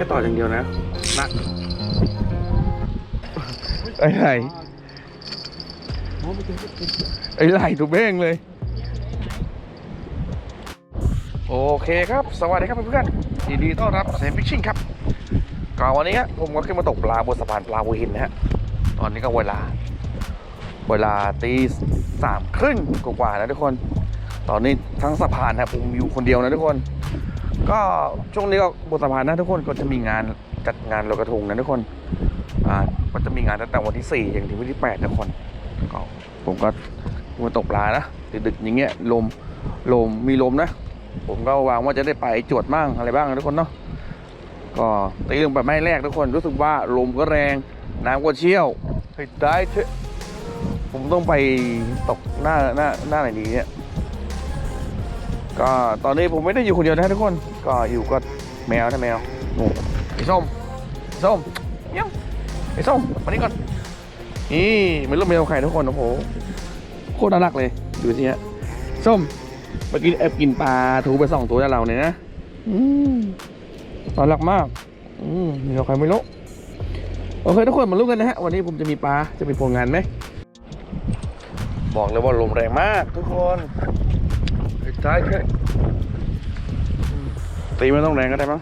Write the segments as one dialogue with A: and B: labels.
A: ค่ต่ออย่างเดียวนะนะไอ้ไหลไอ้ไหลถูกเบ้งเลย โอเคครับ สวัสดีครับเพื่อนๆยินดีต้อนรับเซฟฟิชชิ่งครับก็วันนี้ผมก็ขึ้นมาตกปลาบนสะพานปลาหัวหินนะฮะ ตอนนี้ก็เวลา เวลาตีสามครึ่งกว่าๆนะทุกคน ตอนนี้ทั้งสะพานนะผมอยู่คนเดียวนะทุกคน ก็ช่วงนี้ก็บนสะพานนะทุกคนก็จะมีงานจัดงานลอยกระทงนะทุกคนอ่าก็จะมีงานตั้งแต่วันที่สี่อย่างถึงวันที่แปดทุกคนก็ผมก็มาตกปลานะดึกๆอย่างเงี้ยลมลมมีลมนะ ผมก็วางว่าจะได้ไปจวดบ้างอะไรบ้างนะทุกคนเนาะก็ตีลงแบบไม่แรกทุกคนรู้สึกว่าลมก็แรง น้ำก็เชี่ยวเฮ้ยได้ผมต้องไปตกหน้าหน้าหน้าไหนดีเนี่ย ก็ตอนนี้ผมไม่ได้อยู่คนเดียวนะทุกคน ก็อยู่กับแมวนะแมวโอ้ไอ้ส้มไอ้ส้มเยี่ยมไอ้ส้มมานี่ก่อนนี่มันลูกแมวใครทุกคนโอ้โหโคตรน่ารักเลยดูสิฮะส้มเมื่อกี้แอบกินปลาถูไปสองตัวแล้วเราเนี่ยนะอืมน่ารักมากอืมมีใครไม่รู้โอเคทุกคนมาลุ้นกันนะฮะวันนี้ผมจะมีปลาจะมีผลงานไหมบอกเลยว่าลมแรงมากทุกคน ใช่ใช่ตีไม่ต้องแรงก็ได้มั้ง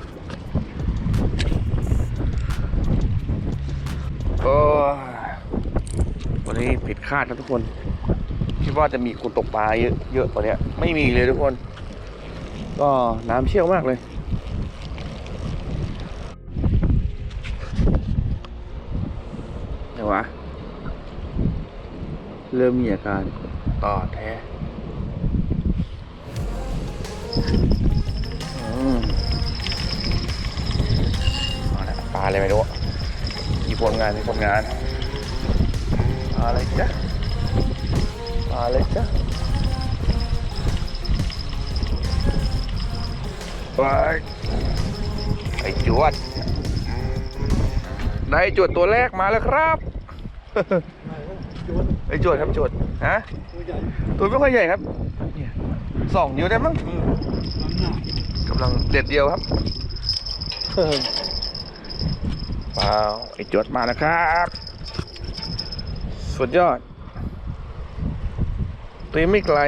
A: โอ้วันนี้ผิดคาดนะทุกคน คิดว่าจะมีคนตกปลาเยอะเยอะกว่านี้ไม่มีเลยทุกคน ก็น้ำเชี่ยวมากเลยเดี๋ยววะเริ่มมีอาการต่อแท้ ปลาอะไรไม่รู้อะมีผลงานมีผลงานปลาอะไรจ๊ะปลาอะไรจ๊ะปลาไอจวด ได้จวดตัวแรกมาแล้วครับไอจวดครับจวดฮะตัวไม่ค่อยใหญ่ครับสองนิ้วได้มั้ง กำลังเด็ดเดียวครับเปล่าไอจวดมานะครับ สุดยอดตีไม่ไกล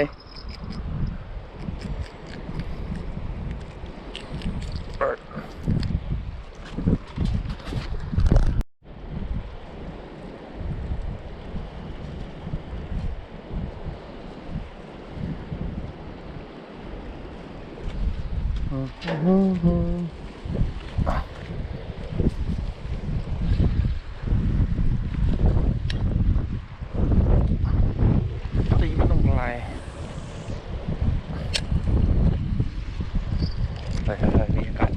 A: ตีไม่ต้องไกลใช่ใช่ใช่มีอากาศ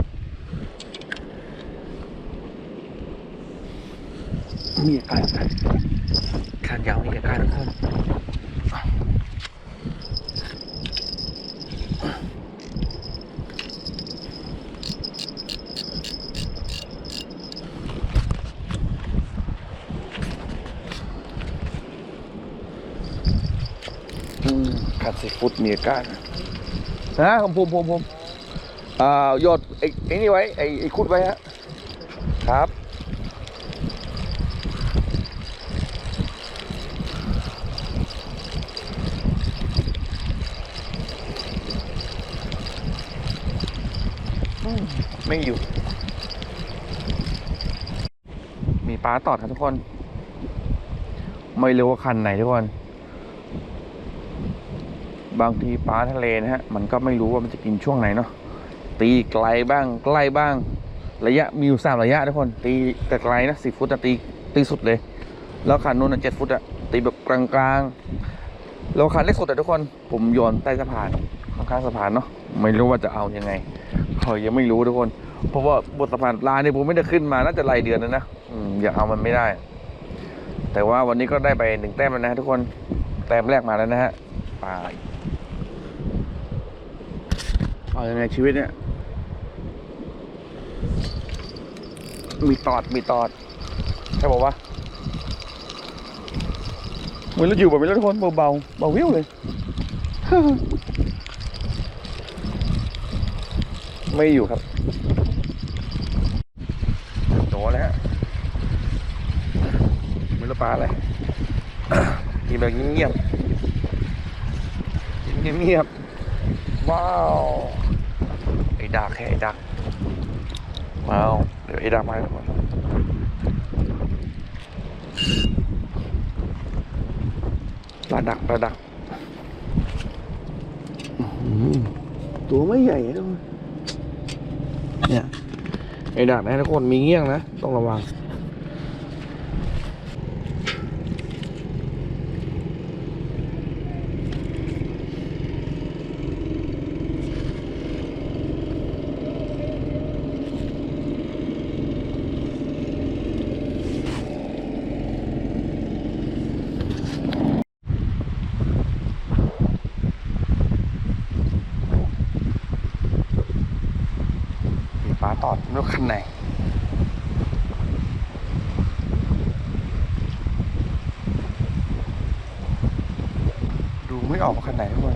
A: มีอากาศอากาศขาดยาวมีอากาศทุกคนอืมขาดซีฟู้ดมีอากาศนะผมผมผมผมอ่ายดไอ้ไอ้นี่ไว้ไอ้ไอ้คุดไว้ฮะครับ ไม่อยู่ มีปลาตอดครับทุกคน ไม่รู้ว่าคันไหนทุกคน บางทีปลาทะเลนะฮะ มันก็ไม่รู้ว่ามันจะกินช่วงไหนเนาะ ตีไกลบ้าง ใกล้บ้าง ระยะมีอยู่สามระยะทุกคน ตีแต่ไกลนะสิฟุตอะตีตีสุดเลย แล้วคันนู้นอะเจ็ดฟุตอะตีแบบกลางๆแล้วคันเล็กสุดอะทุกคน ผมโยนใต้สะพานข้างๆสะพานเนาะ ไม่รู้ว่าจะเอายังไง เขายังไม่รู้ทุกคน เพราะว่าบทสะพานปลาเนี่ยผมไม่ได้ขึ้นมาน่าจะรายเดือนแล้วนะอืมอย่าเอามันไม่ได้ แต่ว่าวันนี้ก็ได้ไปหนึ่งแต้มแล้วนะทุกคนแต้มแรกมาแล้วนะฮะปลาเอายังไงชีวิตเนี่ย มีตอดมีตอดใช่บอกว่าเหมือนเราอยู่แบบนี้แล้วทุกคนเบาๆเบาวิวเลย ไม่อยู่ครับโตแล้วมือละปลาเลยมีแบบเงียบเงียบเงียบว้าว ไอ้ดักแค่ไอ้ดักว้าว เดี๋ยวไอ้ดักมาแล้วปลาดักปลาดักตัวไม่ใหญ่เลย เนี่ยไอ้ดักนะทุกคนมีเงี้ยงนะ ต้องระวัง มี ปลาตอดไม่รู้คันไหนดูไม่ออกว่าคันไหนทุกคน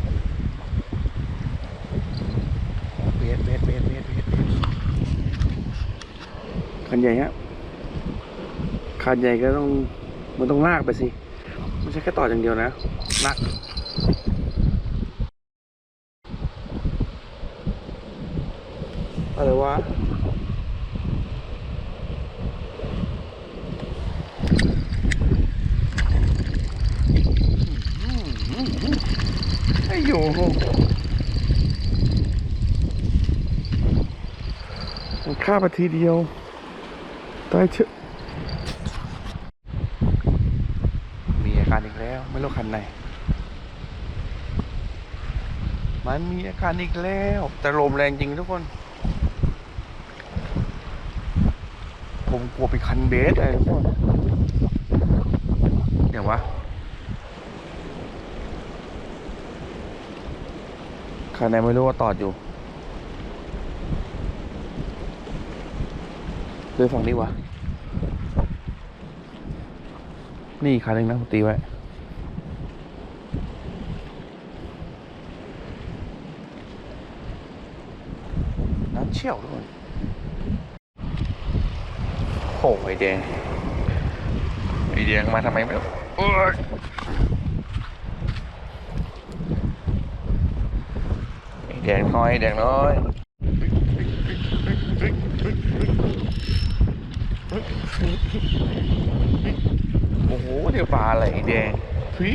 A: เบสเบสเบสเบสเบสเบสคันใหญ่ฮะคันใหญ่ก็ต้องมันต้องลากไปสิไม่ใช่แค่ต่ออย่างเดียวนะลากอะไรวะ ไอ้อยู่ มันฆ่าไปทีเดียว ตายเชอะมีอาการอีกแล้ว ไม่รู้คันไหน มันมีอาการอีกแล้ว แต่ลมแรงจริงทุกคน ผมกลัวไปคันเบสเลยทุกคนเดี๋ยววะคันไหนไม่รู้ว่าตอดอยู่ เลยฝั่งนี้วะ นี่คันหนึ่งนะผมตีไว้ น้ำเชี่ยวทุกคนโอ้ไอแดงไอแดงมาทำไมไม่รู้โอ้ยไอแดงน้อยไอ้แดงน้อย โอ้โหเดี๋ยวปลาอะไรไอ้แดงฟี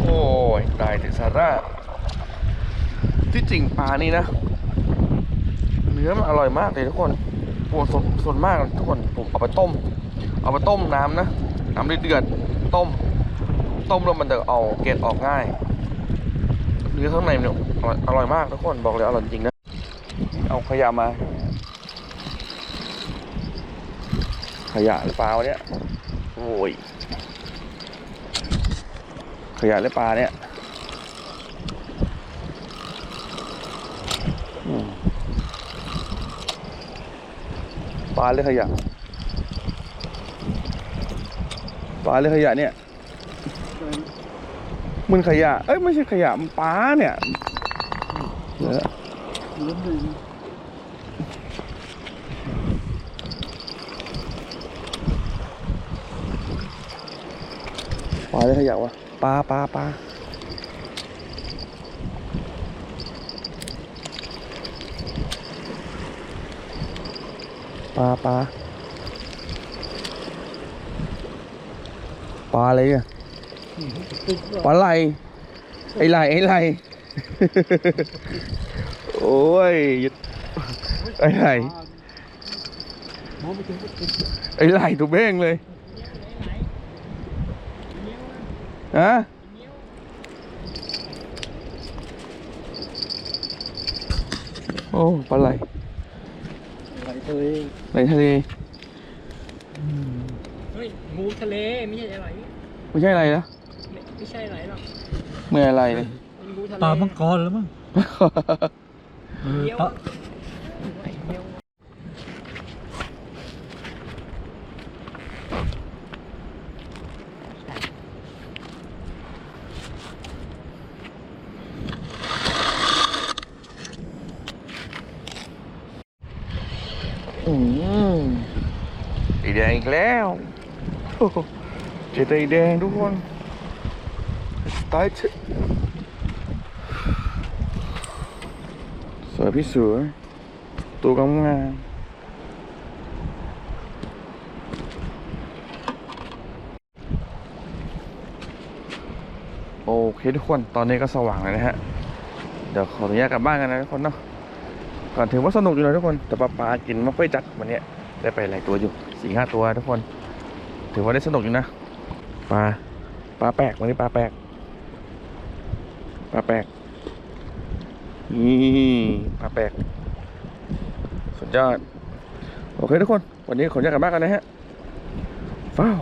A: โอ้ยตายถึงสาระที่จริงปลานี่นะ เนื้อมันอร่อยมากเลยทุกคนโอ้ส่วนส่วนมากทุกคนผมเอาไปต้ม เอาไปต้มน้ำนะ น้ำเดือดๆต้ม ต้มแล้วมันจะเอาเกล็ดออกง่าย เนื้อข้างในเนี่ยอร่อยอร่อยมากทุกคนบอกเลยอร่อยจริงนะ เอาขยะมา ขยะหรือปลาวะเนี่ยโอ้ยขยะหรือปลาเนี่ยอืมปลาหรือขยะปลาหรือขยะเนี่ยมันขยะ เอ้ยไม่ใช่ขยะมันปลาเนี่ยเดี๋ยวนะ ปลาหรือขยะวะปลาปลาปลาปลาปลาปลาอะไรอะปลาไหลไอ้ไหลไอ้ไหลโอ้ยไอ้ไหลไอ้ไหลตัวเบ้งเลย ฮะโอ้ปลาไหล
B: ไหลทะเล
A: ไหลทะเล
B: เฮ้ยงูทะเลไม่ใช่อะไร
A: ไม่ใช่อะไรนะ
B: ไม่ไม่ใช่อะไรหรอก
A: ไม่อะไรเลย
B: มันงูทะเล
C: ปลามังกรแล้วมั้งเออ
B: เงี้ยว
C: ปลา
B: ไอ้เงี้ยว
A: อืมอีแดงอีกแล้วเจไดแดงทุกคนสไตล์สวยพี่สวยตัวกำงามโอเคทุกคนตอนนี้ก็สว่างแล้วนะฮะ เดี๋ยวขออนุญาตกลับบ้านกันนะทุกคนเนาะ ก่อนถือว่าสนุกอยู่นะทุกคน แต่ปลาปลากินไม่ค่อยจัดวันนี้ได้ไปหลายตัวอยู่สี่ห้าตัวทุกคน ถือว่าได้สนุกอยู่นะปลาปลาแปลกวันนี้ปลาแปลกปลาแปลกนี่ปลาแปลกสุดยอดโอเคทุกคน วันนี้ขออนุญาตกลับบ้านกันนะฮะฟ้าว